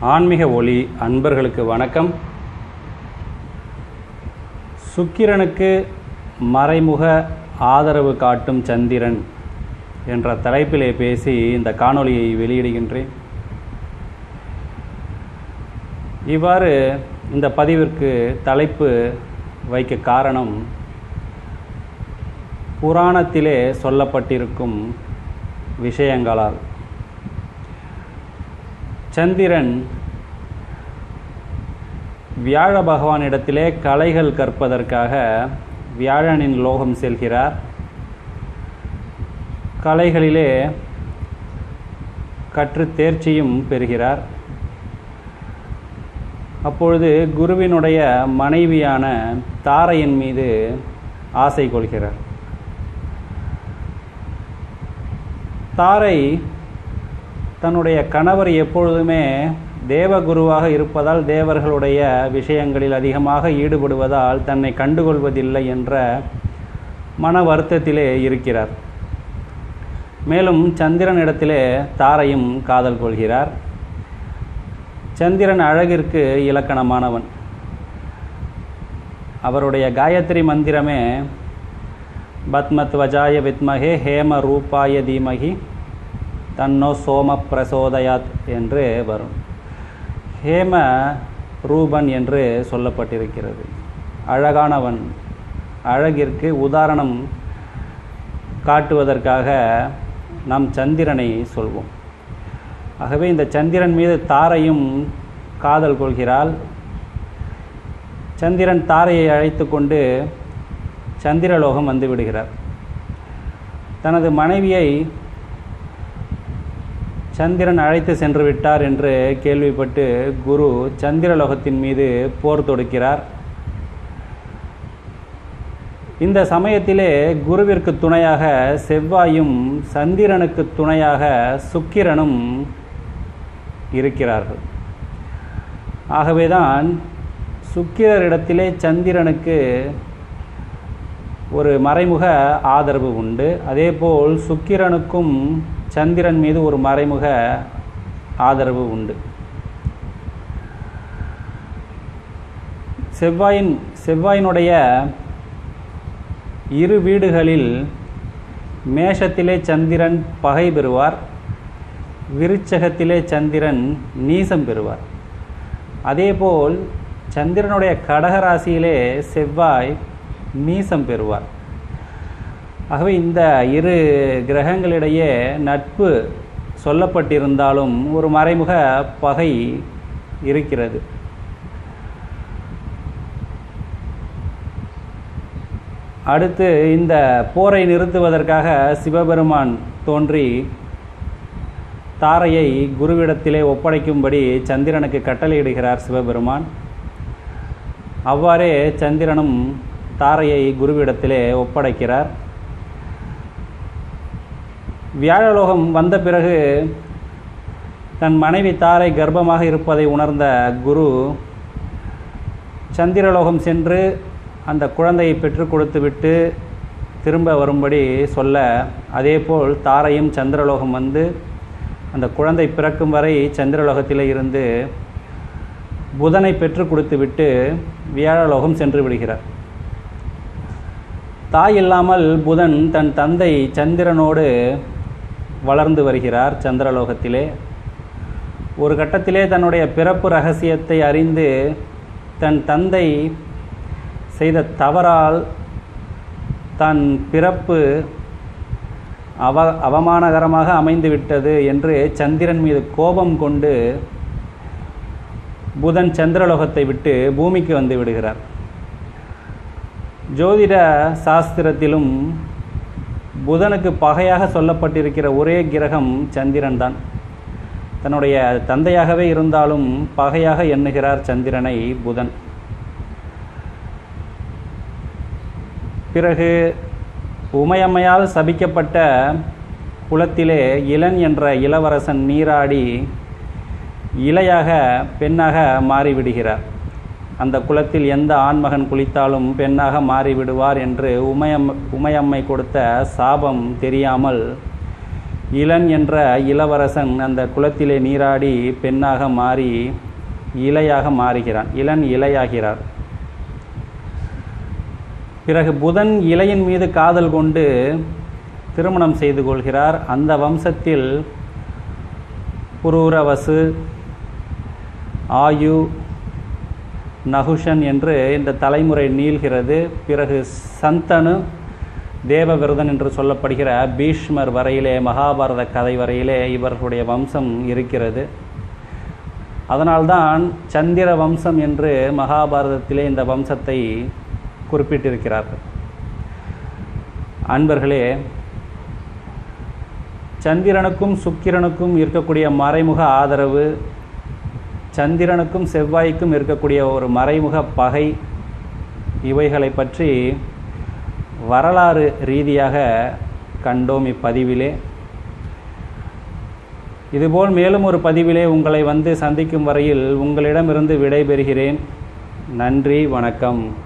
ஆன்மீக ஒளி அன்பர்களுக்கு வணக்கம். சுக்கிரனுக்கு மறைமுக ஆதரவு காட்டும் சந்திரன் என்ற தலைப்பிலே பேசி இந்த காணொளியை வெளியிடுகின்றேன். இவ்வாறு இந்த பதிவிற்கு தலைப்பு வைக்க காரணம் புராணத்திலே சொல்லப்பட்டிருக்கும் விஷயங்களால். சந்திரன் வியாழ பகவானிடத்திலே கலைகள் கற்பதற்காக வியாழனின் லோகம் செல்கிறார். கலைகளிலே கற்று தேர்ச்சியும் பெறுகிறார். அப்பொழுது குருவினுடைய மனைவியான தாரையின் மீது ஆசை கொள்கிறார். தாரை தன்னுடைய கணவர் எப்பொழுதுமே தேவகுருவாக இருப்பதால் தேவர்களுடைய விஷயங்களில் அதிகமாக ஈடுபடுவதால் தன்னை கண்டுகொள்வதில்லை என்ற மன வருத்தத்திலே இருக்கிறார். மேலும் சந்திரன் இடத்திலே தாரையும் காதல் கொள்கிறார். சந்திரன் அழகிற்கு இலக்கணமானவன். அவருடைய காயத்ரி மந்திரமே பத்மத்வஜாய வித்மகே ஹேம ரூபாய தீமகி தன்னோ சோம பிரசோதயாத் என்று வரும். ஹேம ரூபன் என்று சொல்லப்பட்டிருக்கிறது. அழகானவன். அழகிற்கு உதாரணம் காட்டுவதற்காக நாம் சந்திரனை சொல்வோம். ஆகவே இந்த சந்திரன் மீது தாரையும் காதல் கொள்கிறாள். சந்திரன் தாரையை அழைத்து கொண்டு சந்திரலோகம் வந்து விடுகிறார். தனது மனைவியை சந்திரன் அழைத்து சென்று விட்டார் என்று கேள்விப்பட்டு குரு சந்திரலோகத்தின் மீது போர் தொடுக்கிறார். இந்த சமயத்திலே குருவிற்கு துணையாக செவ்வாயும் சந்திரனுக்கு துணையாக சுக்கிரனும் இருக்கிறார்கள். ஆகவேதான் சுக்கிரரிடத்திலே சந்திரனுக்கு ஒரு மறைமுக ஆதரவு உண்டு. அதேபோல் சுக்கிரனுக்கும் சந்திரன் மீது ஒரு மறைமுக ஆதரவு உண்டு. செவ்வாயின் செவ்வாயினுடைய இரு வீடுகளில் மேஷத்திலே சந்திரன் பகை பெறுவார் விருச்சகத்திலே சந்திரன் நீசம் பெறுவார். அதேபோல் சந்திரனுடைய கடகராசியிலே செவ்வாய் நீசம் பெறுவார். ஆகவே இந்த இரு கிரகங்களிடையே நட்பு சொல்லப்பட்டிருந்தாலும் ஒரு மறைமுக பகை இருக்கிறது. அடுத்து இந்த போரை நிறுத்துவதற்காக சிவபெருமான் தோன்றி தாரையை குருவிடத்திலே ஒப்படைக்கும்படி சந்திரனுக்கு கட்டளையிடுகிறார் சிவபெருமான். அவ்வாறே சந்திரனும் தாரையை குருவிடத்திலே ஒப்படைக்கிறார். வியாழலோகம் வந்த பிறகு தன் மனைவி தாரை கர்ப்பமாக இருப்பதை உணர்ந்த குரு சந்திரலோகம் சென்று அந்த குழந்தையை பெற்றுக் கொடுத்துவிட்டு திரும்ப வரும்படி சொல்ல அதேபோல் தாரையும் சந்திரலோகம் வந்து அந்த குழந்தை பிறக்கும் வரை சந்திரலோகத்தில் இருந்து புதனை பெற்றுக் கொடுத்துவிட்டு வியாழலோகம் சென்று விடுகிறார். தாய் இல்லாமல் புதன் தன் தந்தை சந்திரனோடு வளர்ந்து வருகிறார் சந்திரலோகத்திலே. ஒரு கட்டத்திலே தன்னுடைய பிறப்பு ரகசியத்தை அறிந்து தன் தந்தை செய்த தவறால் தன் பிறப்பு அவ அவமானகரமாக அமைந்துவிட்டது என்று சந்திரன் மீது கோபம் கொண்டு புதன் சந்திரலோகத்தை விட்டு பூமிக்கு வந்து விடுகிறார். ஜோதிட சாஸ்திரத்திலும் புதனுக்கு பகையாக சொல்லப்பட்டிருக்கிற ஒரே கிரகம் சந்திரன் தான் தன்னுடைய தந்தையாகவே இருந்தாலும் பகையாக எண்ணுகிறார் சந்திரனை புதன். பிறகு உமையம்மையால் சபிக்கப்பட்ட குளத்திலே இளன் என்ற இளவரசன் நீராடி இலையாக பெண்ணாக மாறிவிடுகிறார். அந்த குளத்தில் எந்த ஆண்மகன் குளித்தாலும் பெண்ணாக மாறிவிடுவார் என்று உமையம் உமையம்மை கொடுத்த சாபம் தெரியாமல் இளன் என்ற இளவரசன் அந்த குளத்திலே நீராடி பெண்ணாக மாறி இலையாக மாறுகிறான். இளன் இலையாகிறார். பிறகு புதன் இலையின் மீது காதல் கொண்டு திருமணம் செய்து கொள்கிறார். அந்த வம்சத்தில் புரூரவசு ஆயு நகுஷன் என்று இந்த தலைமுறை நீள்கிறது. பிறகு சந்தனு தேவவிரதன் என்று சொல்லப்படுகிற பீஷ்மர் வரையிலே மகாபாரத கதை வரையிலே இவர்களுடைய வம்சம் இருக்கிறது. அதனால்தான் சந்திர வம்சம் என்று மகாபாரதத்திலே இந்த வம்சத்தை குறிப்பிட்டிருக்கிறார்கள். அன்பர்களே சந்திரனுக்கும் சுக்கிரனுக்கும் இருக்கக்கூடிய மறைமுக ஆதரவு சந்திரனுக்கும் செவ்வாய்க்கும் இருக்கக்கூடிய ஒரு மறைமுக பகை இவைகளை பற்றி வரலாறு ரீதியாக கண்டோம் இப்பதிவிலே. இதுபோல் மேலும் ஒரு பதிவிலே உங்களை வந்து சந்திக்கும் வரையில் உங்களிடமிருந்து விடைபெறுகிறேன். நன்றி வணக்கம்.